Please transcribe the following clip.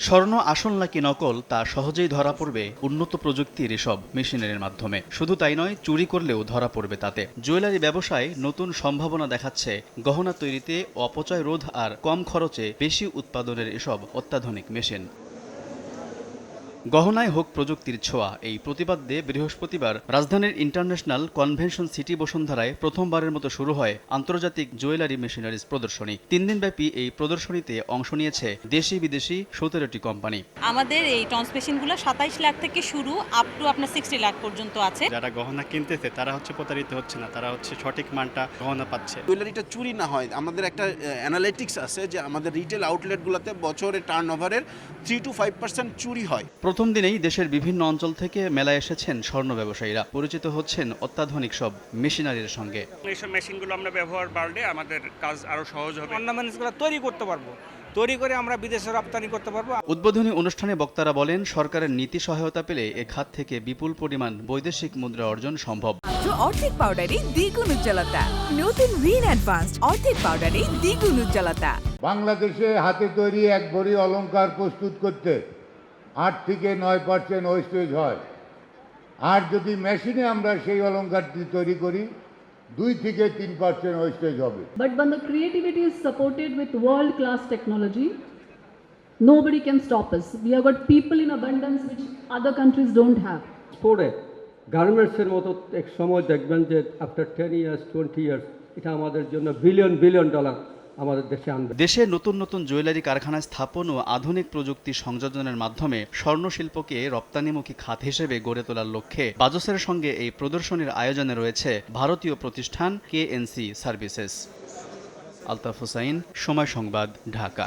স্বর্ণ আসল নাকি নকল, তা সহজেই ধরা পড়বে উন্নত প্রযুক্তির এসব মেশিনারির মাধ্যমে। শুধু তাই নয়, চুরি করলেও ধরা পড়বে তাতে। জুয়েলারি ব্যবসায় নতুন সম্ভাবনা দেখাচ্ছে। গহনা তৈরিতে অপচয় রোধ আর কম খরচে বেশি উৎপাদনের এসব অত্যাধুনিক মেশিন। গহনায় হোক প্রযুক্তির ছোঁয়া এই প্রতিবাদ্যে বৃহস্পতিবার রাজধানীর ইন্টারন্যাশনাল কনভেনশন সিটি বসুন্ধরায় প্রথমবারের মতো শুরু হয় আন্তর্জাতিক জুয়েলারি মেশিনারিজ প্রদর্শনী। তিন দিনব্যাপী এই প্রদর্শনীতে অংশ নিয়েছে দেশি বিদেশি সতেরোটি কোম্পানি। আমাদের এই ট্রান্সমিশনগুলো সাতাইশ লাখ থেকে শুরু আপ টু আপনার সিক্সটি লাখ পর্যন্ত আছে। যারা গহনা কিনতেছে তারা হচ্ছে প্রতারিত হচ্ছে না তারা হচ্ছে সঠিক মানটা গহনা পাচ্ছে। জুয়েলারিটা চুরি না হয়। আমাদের একটা অ্যানালিটিক্স আছে যে আমাদের রিটেল আউটলেটগুলোতে বছরে টার্ন ওভারের থ্রি টু ফাইভ পার্সেন্ট চুরি হয়। প্রথম দিনেই দেশের বিভিন্ন অঞ্চল থেকে মেলায় এসেছেন স্বর্ণ ব্যবসায়ীরা। পরিচিত হচ্ছেন অত্যাধুনিক সব মেশিনারির সঙ্গে। এইসব মেশিনগুলো আমরা ব্যবহার বাড়লে আমাদের কাজ আরও সহজ হবে। অর্নামেন্টসগুলো তৈরি করতে পারব। তৈরি করে আমরা বিদেশে রপ্তানি করতে পারব। উদ্বোধনী অনুষ্ঠানে বক্তারা বলেন সরকারের নীতি সহায়তা পেলে এ খাত থেকে বিপুল পরিমাণ বৈদেশিক মুদ্রা অর্জন সম্ভব। অর্ধেক পাউডারে দ্বিগুণ উজ্জ্বলতা। নতুন রিন অ্যাডভান্সড অর্ধেক পাউডারে দ্বিগুণ উজ্জ্বলতা। বাংলাদেশে হাতে তৈরি এক ভরি অলংকার প্রস্তুত করতে আট থেকে নয় পার্সেন্ট ওয়েস্টেজ হয়। আর যদি মেশিনে আমরা সেই অলঙ্কারটি তৈরি করি দুই থেকে তিন পার্সেন্ট ওয়েস্টেজ হবে। But when the creativity is supported with world class technology nobody can stop us we have got people in abundance which other countries don't have স্পোর্টে গার্মেন্টসের মতো এক সময় দেখবেন যে after ten years twenty years এটা আমাদের জন্য বিলিয়ন বিলিয়ন ডলার আমাদের দেশে আনবে। দেশে নতুন নতুন জুয়েলারি কারখানা স্থাপন ও আধুনিক প্রযুক্তি সংযোজনের মাধ্যমে স্বর্ণশিল্পকে রপ্তানিমুখী খাত হিসেবে গড়ে তোলার লক্ষ্যে বাজসের সঙ্গে এই প্রদর্শনীর আয়োজনে রয়েছে ভারতীয় প্রতিষ্ঠান কেএনসি সার্ভিসেস। আলতাফ হুসাইন, সময় সংবাদ, ঢাকা।